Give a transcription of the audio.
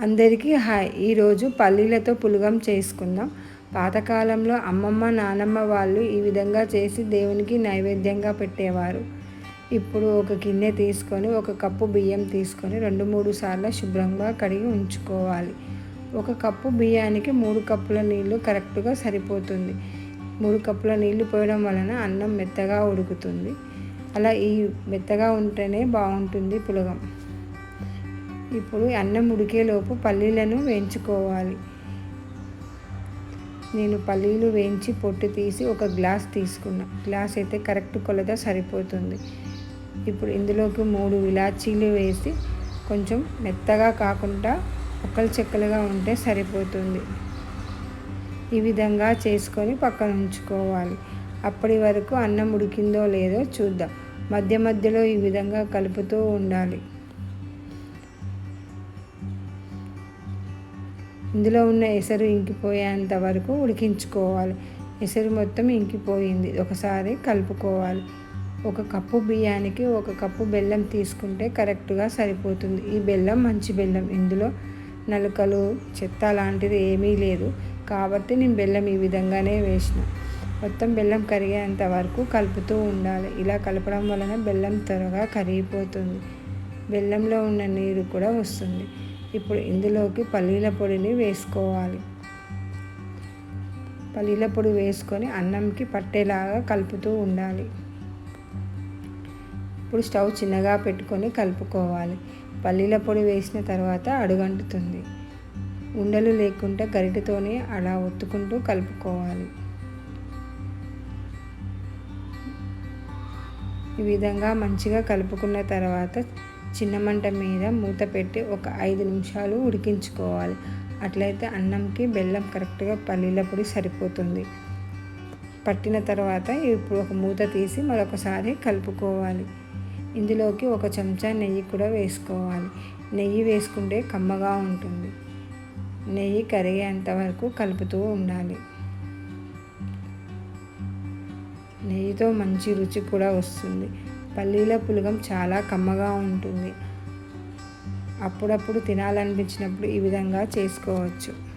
అందరికీ హాయ్. ఈరోజు పల్లీలతో పులగం చేసుకుందాం. పాతకాలంలో అమ్మమ్మ నానమ్మ వాళ్ళు ఈ విధంగా చేసి దేవునికి నైవేద్యంగా పెట్టేవారు. ఇప్పుడు ఒక గిన్నె తీసుకొని ఒక కప్పు బియ్యం తీసుకొని రెండు మూడు సార్లు శుభ్రంగా కడిగి ఉంచుకోవాలి. ఒక కప్పు బియ్యానికి మూడు కప్పుల నీళ్ళు కరెక్ట్గా సరిపోతుంది. మూడు కప్పుల నీళ్ళు పోయడం వలన అన్నం మెత్తగా ఉడుకుతుంది. అలా ఈ మెత్తగా ఉంటేనే బాగుంటుంది పులగం. ఇప్పుడు అన్నం ఉడికేలోపు పల్లీలను వేయించుకోవాలి. నేను పల్లీలు వేయించి పొట్టు తీసి ఒక గ్లాస్ తీసుకున్నా. గ్లాస్ అయితే కరెక్ట్ కొలత సరిపోతుంది. ఇప్పుడు ఇందులోకి మూడు ఇలాచీలు వేసి కొంచెం మెత్తగా కాకుండా ఒక్కలు చెక్కలుగా ఉంటే సరిపోతుంది. ఈ విధంగా చేసుకొని పక్కన ఉంచుకోవాలి. అప్పటి వరకు అన్నం ఉడికిందో లేదో చూద్దాం. మధ్య మధ్యలో ఈ విధంగా కలుపుతూ ఉండాలి. ఇందులో ఉన్న ఎసరు ఇంకిపోయేంత వరకు ఉడికించుకోవాలి. ఎసరు మొత్తం ఇంకిపోయింది. ఒకసారి కలుపుకోవాలి. ఒక కప్పు బియ్యానికి ఒక కప్పు బెల్లం తీసుకుంటే కరెక్ట్గా సరిపోతుంది. ఈ బెల్లం మంచి బెల్లం. ఇందులో నలుకలు చెత్త లాంటిది ఏమీ లేదు. కాబట్టి నేను బెల్లం ఈ విధంగానే వేసిన. మొత్తం బెల్లం కరిగేంత వరకు కలుపుతూ ఉండాలి. ఇలా కలపడం వలన బెల్లం త్వరగా కరిగిపోతుంది. బెల్లంలో ఉన్న నీరు కూడా వస్తుంది. ఇప్పుడు ఇందులోకి పల్లీల పొడిని వేసుకోవాలి. పల్లీల పొడి వేసుకొని అన్నంకి పట్టేలాగా కలుపుతూ ఉండాలి. ఇప్పుడు స్టవ్ చిన్నగా పెట్టుకొని కలుపుకోవాలి. పల్లీల పొడి వేసిన తర్వాత అడుగంటుతుంది. ఉండలు లేకుండా గరిటెతోనే అలా ఒత్తుకుంటూ కలుపుకోవాలి. ఈ విధంగా మంచిగా కలుపుకున్న తర్వాత చిన్న మంట మీద మూత పెట్టి ఒక ఐదు నిమిషాలు ఉడికించుకోవాలి. అట్లయితే అన్నంకి బెల్లం కరెక్ట్గా పల్లీల పొడి సరిపోతుంది. పట్టిన తర్వాత ఇప్పుడు ఒక మూత తీసి మరొకసారి కలుపుకోవాలి. ఇందులోకి ఒక చెంచా నెయ్యి కూడా వేసుకోవాలి. నెయ్యి వేసుకుంటే కమ్మగా ఉంటుంది. నెయ్యి కరిగేంత వరకు కలుపుతూ ఉండాలి. నెయ్యితో మంచి రుచి కూడా వస్తుంది. పల్లీల పులగం చాలా కమ్మగా ఉంటుంది. అప్పుడప్పుడు తినాలనిపించినప్పుడు ఈ విధంగా చేసుకోవచ్చు.